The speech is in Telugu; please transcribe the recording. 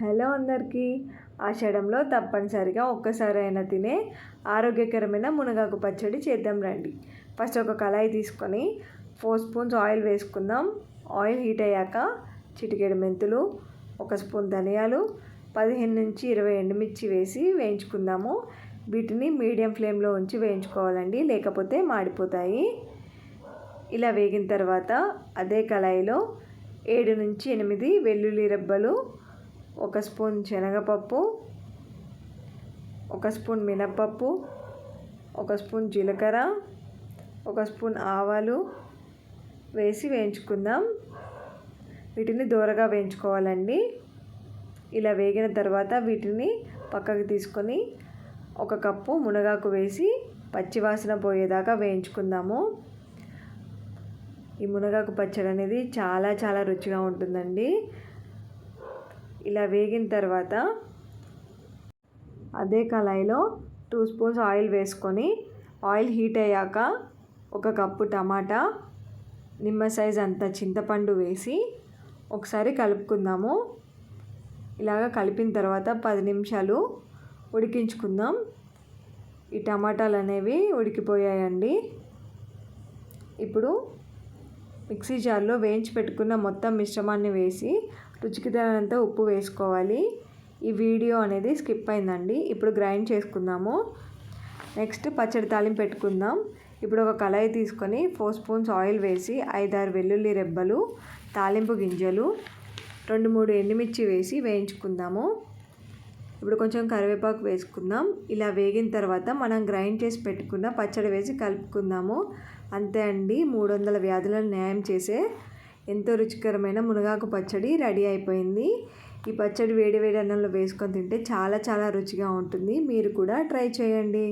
హలో అందరికీ. ఆషాఢంలో తప్పనిసరిగా ఒక్కసారైనా తినే ఆరోగ్యకరమైన మునగాకు పచ్చడి చేద్దాం రండి. ఫస్ట్ ఒక కళాయి తీసుకొని ఫోర్ స్పూన్స్ ఆయిల్ వేసుకుందాం. ఆయిల్ హీట్ అయ్యాక చిటికెడు మెంతులు ఒక స్పూన్ ధనియాలు పదిహేను నుంచి ఇరవై ఎండుమిర్చి వేసి వేయించుకుందాము. వీటిని మీడియం ఫ్లేమ్లో ఉంచి వేయించుకోవాలండి లేకపోతే మాడిపోతాయి. ఇలా వేగిన తర్వాత అదే కళాయిలో ఏడు నుంచి ఎనిమిది వెల్లుల్లి రెబ్బలు ఒక స్పూన్ శనగపప్పు ఒక స్పూన్ మినప్పప్పు ఒక స్పూన్ జీలకర్ర ఒక స్పూన్ ఆవాలు వేసి వేయించుకుందాం. వీటిని దూరగా వేయించుకోవాలండి. ఇలా వేగిన తర్వాత వీటిని పక్కకు తీసుకొని ఒక కప్పు మునగాకు వేసి పచ్చివాసన పోయేదాకా వేయించుకుందాము. ఈ మునగాకు పచ్చడి అనేది చాలా చాలా రుచిగా ఉంటుందండి. ఇలా వేగిన తర్వాత అదే కళాయిలో టూ స్పూన్స్ ఆయిల్ వేసుకొని ఆయిల్ హీట్ అయ్యాక ఒక కప్పు టమాటా నిమ్మ సైజ్ అంత చింతపండు వేసి ఒకసారి కలుపుకుందాము. ఇలాగ కలిపిన తర్వాత పది నిమిషాలు ఉడికించుకుందాం. ఈ టమాటాలు అనేవి ఉడికిపోయాయండి. ఇప్పుడు మిక్సీ జార్లో వేయించి పెట్టుకున్న మొత్తం మిశ్రమాన్ని వేసి రుచికి తగినంత ఉప్పు వేసుకోవాలి. ఈ వీడియో అనేది స్కిప్ అయిందండి. ఇప్పుడు గ్రైండ్ చేసుకుందాము. నెక్స్ట్ పచ్చడి తాలింపు పెట్టుకుందాం. ఇప్పుడు ఒక కళాయి తీసుకొని ఫోర్ స్పూన్స్ ఆయిల్ వేసి ఐదారు వెల్లుల్లి రెబ్బలు తాలింపు గింజలు రెండు మూడు ఎండుమిర్చి వేసి వేయించుకుందాము. ఇప్పుడు కొంచెం కరివేపాకు వేసుకుందాం. ఇలా వేగిన తర్వాత మనం గ్రైండ్ చేసి పెట్టుకున్న పచ్చడి వేసి కలుపుకుందాము. అంతే అండి. మూడు వందల వ్యాధులను న్యాయం చేసే ఎంతో రుచికరమైన మునగాకు పచ్చడి రెడీ అయిపోయింది. ఈ పచ్చడి వేడి వేడి అన్నంలో వేసుకొని తింటే చాలా చాలా రుచిగా ఉంటుంది. మీరు కూడా ట్రై చేయండి.